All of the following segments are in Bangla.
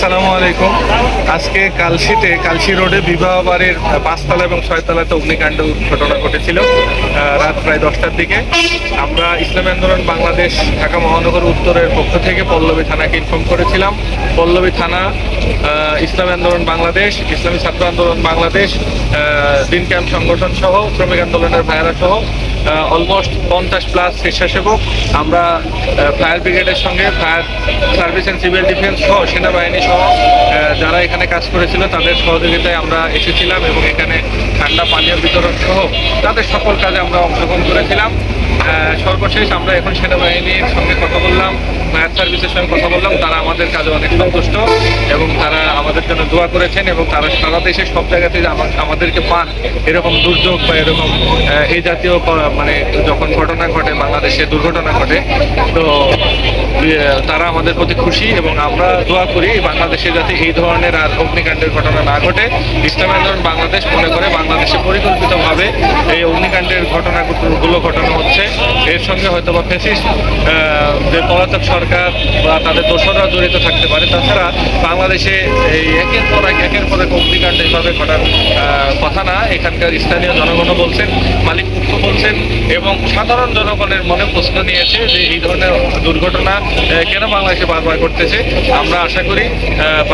আসসালামু আলাইকুম। আজকে কালশিতে, কালশি রোডে বিবাহ বাড়ির পাঁচতলা এবং ছয়তলাতে অগ্নিকাণ্ড ঘটনা ঘটেছিল রাত প্রায় দশটার দিকে। আমরা ইসলামী আন্দোলন বাংলাদেশ, ঢাকা মহানগর উত্তরের পক্ষ থেকে পল্লবী থানাকে ইনফর্ম করেছিলাম। পল্লবী থানা ইসলামী আন্দোলন বাংলাদেশ, ইসলামী ছাত্র আন্দোলন বাংলাদেশ দিন ক্যাম্প সংগঠন সহ, শ্রমিক আন্দোলনের ভাইয়েরা সহ অলমোস্ট পঞ্চাশ প্লাস স্বেচ্ছাসেবক। আমরা ফায়ার ব্রিগেডের সঙ্গে fire service and civil defence সহ, সেনাবাহিনী সহ যারা এখানে কাজ করেছিল, তাদের সহযোগিতায় আমরা এসেছিলাম এবং এখানে ঠান্ডা পানীয় বিতরণ সহ তাদের সকল কাজে আমরা অংশগ্রহণ করেছিলাম। সর্বশেষ আমরা এখন সেনাবাহিনীর সঙ্গে কথা বললাম ফায়ার সার্ভিসের সঙ্গে কথা বললাম। তারা আমাদের কাজে অনেক সন্তুষ্ট এবং তারা আমাদের জন্য দোয়া করেছেন এবং তারা সারা দেশে সব জায়গাতে আমাদেরকে পান এরকম দুর্যোগ বা এরকম এই জাতীয় মানে যখন ঘটনা ঘটে বাংলাদেশে দুর্ঘটনা ঘটে তো ইয়ে, তারা আমাদের প্রতি খুশি এবং আমরা দোয়া করি বাংলাদেশে যাতে এই ধরনের আর অগ্নিকাণ্ডের ঘটনা না ঘটে। ইসলাম আন্দোলন বাংলাদেশ মনে করে বাংলাদেশে পরিকল্পিতভাবে এই অগ্নিকাণ্ডের ঘটনাগুলো ঘটানো হচ্ছে। এর সঙ্গে হয়তো বা ফেসিস্ট যে পলাতক সরকার বা তাদের দোসররা জড়িত থাকতে পারে। তাছাড়া বাংলাদেশে এই একের পর এক, একের পর এক অগ্নিকাণ্ড এইভাবে ঘটার কথা না। এখানকার স্থানীয় জনগণও বলছেন, মালিক পক্ষ বলছেন এবং সাধারণ জনগণের মনে প্রশ্ন নিয়েছে যে এই ধরনের দুর্ঘটনা কেন বাংলাদেশে বারবার ঘটতেছে? আমরা আশা করি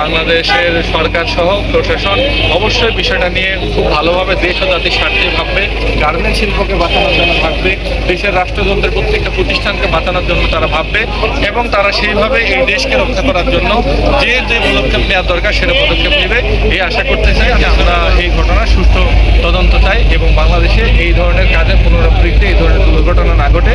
বাংলাদেশের সরকার সহ প্রশাসন অবশ্যই বিষয়টা নিয়ে খুব ভালোভাবে দেশ ও জাতির স্বার্থে ভাববে। গার্মেন্ট শিল্পকে বাঁচানোর জন্য ভাববে দেশের রাষ্ট্রযন্ত্রের প্রত্যেকটা প্রতিষ্ঠানকে বাঁচানোর জন্য তারা ভাববে, এবং তারা সেইভাবে এই দেশকে রক্ষা করার জন্য যে যে পদক্ষেপ নেওয়ার দরকার সেটা পদক্ষেপ নেবে। এই আশা করতে চাই যে আমরা এই ঘটনা সুষ্ঠু তদন্ত চাই এবং বাংলাদেশে এই ধরনের কাজের পুনরাবৃত্তি, এই ধরনের দুর্ঘটনা না ঘটে।